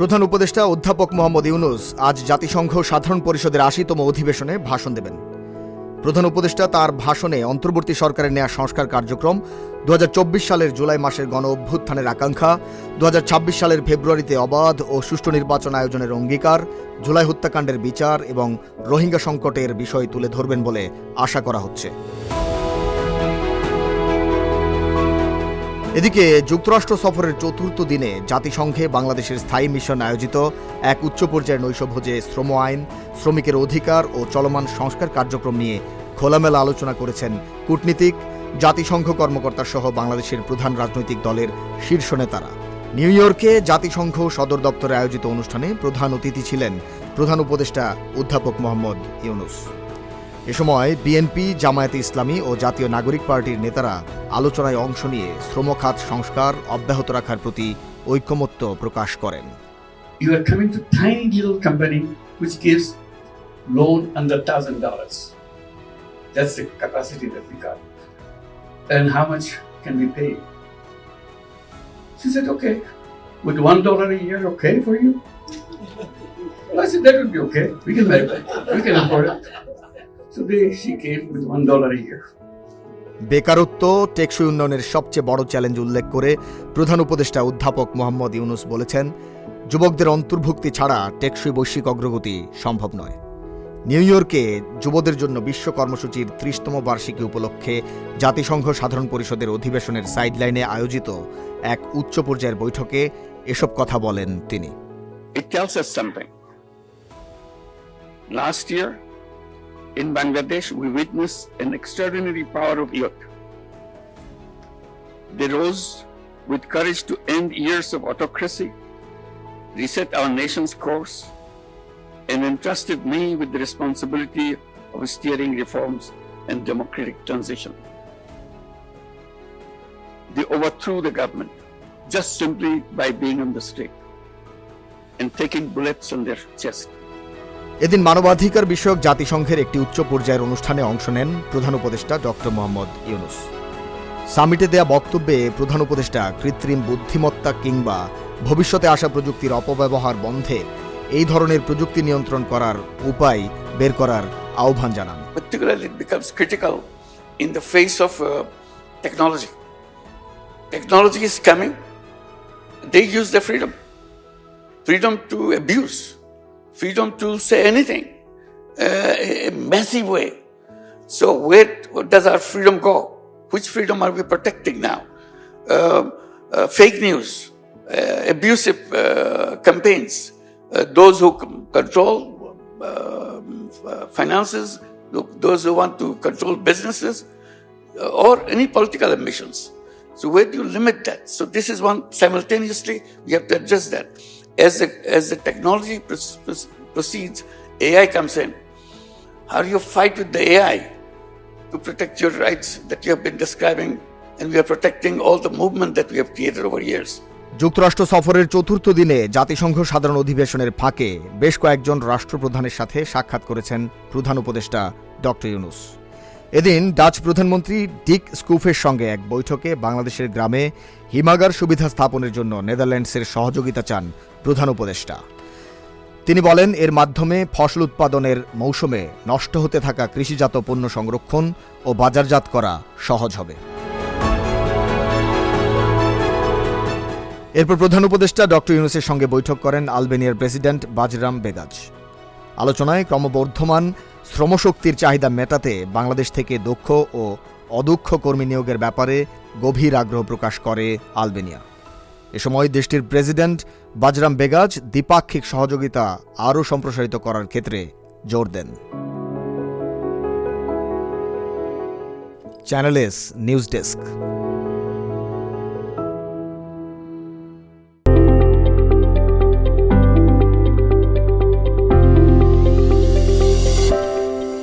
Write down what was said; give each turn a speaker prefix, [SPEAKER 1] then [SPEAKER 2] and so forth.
[SPEAKER 1] প্রধান উপদেষ্টা অধ্যাপক মোহাম্মদ ইউনুস আজ জাতিসংঘ সাধারণ পরিষদের আশিতম অধিবেশনে ভাষণ দেবেন। প্রধান উপদেষ্টা তার ভাষণে অন্তর্বর্তী সরকারের নেয়া সংস্কার কার্যক্রম দু হাজার চব্বিশ সালের জুলাই মাসের গণ অভ্যুত্থানের আকাঙ্ক্ষা দু হাজার ছাব্বিশ সালের ফেব্রুয়ারিতে অবাধ ও সুষ্ঠু নির্বাচন আয়োজনের অঙ্গীকার, জুলাই হত্যাকাণ্ডের বিচার এবং রোহিঙ্গা সংকটের বিষয় তুলে ধরবেন বলে আশা করা হচ্ছে। এদিকে যুক্তরাষ্ট্র সফরের চতুর্থ দিনে জাতিসংঘে বাংলাদেশের স্থায়ী মিশন আয়োজিত এক উচ্চ পর্যায়ের নৈশভোজে শ্রম আইন, শ্রমিকের অধিকার ও চলমান সংস্কার কার্যক্রম নিয়ে খোলামেলা আলোচনা করেছেন কূটনীতিক, জাতিসংঘ কর্মকর্তা সহ বাংলাদেশের প্রধান রাজনৈতিক দলের শীর্ষ নেতারা। নিউ ইয়র্কে জাতিসংঘ সদর দপ্তরে আয়োজিত অনুষ্ঠানে প্রধান অতিথি ছিলেন প্রধান উপদেষ্টা অধ্যাপক মোহাম্মদ ইউনুস। এ সময় বিএনপি জামায়াতে ইসলামী ও জাতীয় নাগরিক পার্টির নেতারা আলোচনায় অংশ নিয়ে শ্রমখাত সংস্কার অব্যাহত রাখার প্রতি ঐকমত্য প্রকাশ করেন
[SPEAKER 2] you are coming to tiny little company which gives loan under thousand dollars. That's the capacity that we got. And how much can we pay? She said, okay. With one dollar a year, okay for you? I said, that would be okay. We can. We can afford it. So she came with one dollar a year.
[SPEAKER 1] বেকারত্ব টেকসই উন্নয়নের সবচেয়ে বড় challenge উল্লেখ করে প্রধান উপদেষ্টা অধ্যাপক মোহাম্মদ ইউনুস বলেছেন যুবকদের অন্তর্ভুক্তি ছাড়া টেকসই বৈশ্বিক অগ্রগতি সম্ভব নয় নিউ ইয়র্কে যুবদের জন্য বিশ্ব কর্মসূচির ত্রিশতম বার্ষিকী উপলক্ষে জাতিসংঘ সাধারণ পরিষদের অধিবেশনের সাইডলাইনে আয়োজিত এক উচ্চ পর্যায়ের বৈঠকে এসব কথা বলেন তিনি
[SPEAKER 3] it tells us something. Last year, in Bangladesh, we witnessed an extraordinary power of youth. They rose with courage to end years of autocracy, reset our nation's course, and entrusted me with the responsibility of steering reforms and democratic transition. They overthrew the government just simply by being on the street and taking bullets on their chest.
[SPEAKER 1] এদিন মানবাধিকার বিষয়ক জাতিসংঘের একটি উচ্চ পর্যায়ের অনুষ্ঠানে অংশ নেন প্রধান উপদেষ্টা ডক্টর মোহাম্মদ ইউনুস সামিটে দেয়া বক্তব্যে প্রধান উপদেষ্টা কৃত্রিম বুদ্ধিমত্তা কিংবা ভবিষ্যতে আসা প্রযুক্তির অপব্যবহার বন্ধে এই ধরনের প্রযুক্তি নিয়ন্ত্রণ করার উপায় বের করার আহ্বান জানান
[SPEAKER 2] uh. Technology is coming, they use their freedom. Freedom to abuse, freedom to say anything, uh, a massive way. So, where does our freedom go? Which freedom are we protecting now? Uh, uh, fake news, uh, abusive uh, campaigns, uh, those who control uh, uh, finances, those who want to control businesses, or any political ambitions. So where do you limit that? So this is one simultaneously we have to address that. As the, as the technology proceeds, AI comes in. How do you fight with the AI to protect your rights that you have been describing? And we are protecting all the movement that we have created over years.
[SPEAKER 1] যুক্তরাষ্ট্র সফরের চতুর্থ দিনে জাতিসংঘ সাধারণ অধিবেশনের ফাঁকে বেশ কয়েকজন রাষ্ট্রপ্রধানের সাথে সাক্ষাৎ করেছেন প্রধান উপদেষ্টা ডক্টর ইউনুস এদিন ডাচ প্রধানমন্ত্রী ডিক স্কুফের সঙ্গে এক বৈঠকে বাংলাদেশের গ্রামে হিমাগার সুবিধা স্থাপনের জন্য নেদারল্যান্ডসের সহযোগিতা চান প্রধান উপদেষ্টা। তিনি বলেন, এর মাধ্যমে ফসল উৎপাদনের মৌসুমে নষ্ট হতে থাকা কৃষিজাত পণ্য সংরক্ষণ ও বাজারজাত করা সহজ হবে। এরপর প্রধান উপদেষ্টা ডক্টর ইউনুসের সঙ্গে বৈঠক করেন আলবেনিয়ার প্রেসিডেন্ট বাজরাম বেগাজ। আলোচনায় ক্রমবর্ধমান শ্রমশক্তির চাহিদা মেটাতে বাংলাদেশ থেকে দক্ষ ও অদক্ষ কর্মী নিয়োগের ব্যাপারে গভীর আগ্রহ প্রকাশ করে আলবেনিয়া। এ সময় দেশটির প্রেসিডেন্ট বাজরাম বেগাজ দ্বিপাক্ষিক সহযোগিতা আরও সম্প্রসারিত করার ক্ষেত্রে জোর দেন। Channel news desk.